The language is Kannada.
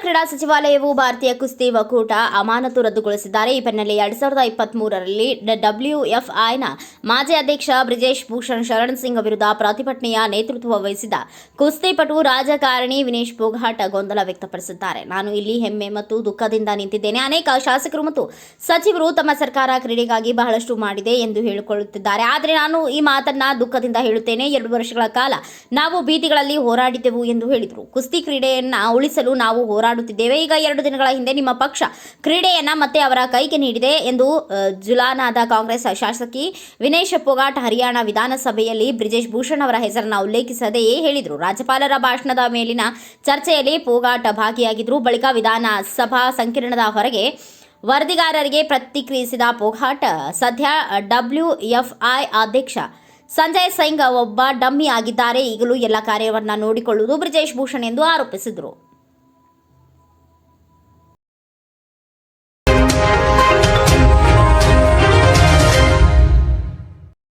ಕ್ರೀಡಾ ಸಚಿವಾಲಯವು ಭಾರತೀಯ ಕುಸ್ತಿ ಒಕ್ಕೂಟ ಅಮಾನತು ರದ್ದುಗೊಳಿಸಿದ್ದಾರೆ. ಈ ಬೆನ್ನಲ್ಲೇ ಎರಡ್ ಸಾವಿರದ ಇಪ್ಪತ್ತ್ ಮೂರರಲ್ಲಿ ಡಬ್ಲ್ಯೂಎಫ್ಐನ ಮಾಜಿ ಅಧ್ಯಕ್ಷ ಬ್ರಿಜೇಶ್ ಭೂಷಣ್ ಶರಣ್ ಸಿಂಗ್ ವಿರುದ್ಧ ಪ್ರತಿಭಟನೆಯ ನೇತೃತ್ವ ವಹಿಸಿದ ಕುಸ್ತಿಪಟು ರಾಜಕಾರಣಿ ವಿನೇಶ್ ಪೋಘಾಟ್ ಗೊಂದಲ ವ್ಯಕ್ತಪಡಿಸಿದ್ದಾರೆ. ನಾನು ಇಲ್ಲಿ ಹೆಮ್ಮೆ ಮತ್ತು ದುಃಖದಿಂದ ನಿಂತಿದ್ದೇನೆ. ಅನೇಕ ಶಾಸಕರು ಮತ್ತು ಸಚಿವರು ತಮ್ಮ ಸರ್ಕಾರ ಕ್ರೀಡೆಗಾಗಿ ಬಹಳಷ್ಟು ಮಾಡಿದೆ ಎಂದು ಹೇಳಿಕೊಳ್ಳುತ್ತಿದ್ದಾರೆ. ಆದರೆ ನಾನು ಈ ಮಾತನ್ನ ದುಃಖದಿಂದ ಹೇಳುತ್ತೇನೆ. ಎರಡು ವರ್ಷಗಳ ಕಾಲ ನಾವು ಬೀದಿಗಳಲ್ಲಿ ಹೋರಾಡಿದ್ದೆವು ಎಂದು ಹೇಳಿದರು. ಕುಸ್ತಿ ಕ್ರೀಡೆಯನ್ನ ಉಳಿಸಲು ನಾವು ಹೋರಾಡುತ್ತಿದ್ದೇವೆ. ಈಗ ಎರಡು ದಿನಗಳ ಹಿಂದೆ ನಿಮ್ಮ ಪಕ್ಷ ಕ್ರೀಡೆಯನ್ನ ಮತ್ತೆ ಅವರ ಕೈಗೆ ನೀಡಿದೆ ಎಂದು ಜುಲಾನಾದ ಕಾಂಗ್ರೆಸ್ ಶಾಸಕಿ ವಿನೇಶ್ ಪೊಗಾಟ್ ಹರಿಯಾಣ ವಿಧಾನಸಭೆಯಲ್ಲಿ ಬ್ರಿಜೇಶ್ ಭೂಷಣ್ ಅವರ ಹೆಸರನ್ನು ಉಲ್ಲೇಖಿಸದೆಯೇ ಹೇಳಿದರು. ರಾಜ್ಯಪಾಲರ ಭಾಷಣದ ಮೇಲಿನ ಚರ್ಚೆಯಲ್ಲಿ ಪೊಗಾಟ್ ಭಾಗಿಯಾಗಿದ್ದರು ಬಳಿಕ ವಿಧಾನಸಭಾ ಸಂಕಿರಣದ ಹೊರಗೆ ವರದಿಗಾರರಿಗೆ ಪ್ರತಿಕ್ರಿಯಿಸಿದ ಪೋಗಾಟ, ಸದ್ಯ ಡಬ್ಲ್ಯೂಎಫ್ಐ ಅಧ್ಯಕ್ಷ ಸಂಜಯ್ ಸಿಂಗ್ ಒಬ್ಬ ಡಮ್ಮಿ ಆಗಿದ್ದಾರೆ. ಈಗಲೂ ಎಲ್ಲ ಕಾರ್ಯವನ್ನ ನೋಡಿಕೊಳ್ಳುವುದು ಬ್ರಿಜೇಶ್ ಭೂಷಣ್ ಎಂದು ಆರೋಪಿಸಿದರು.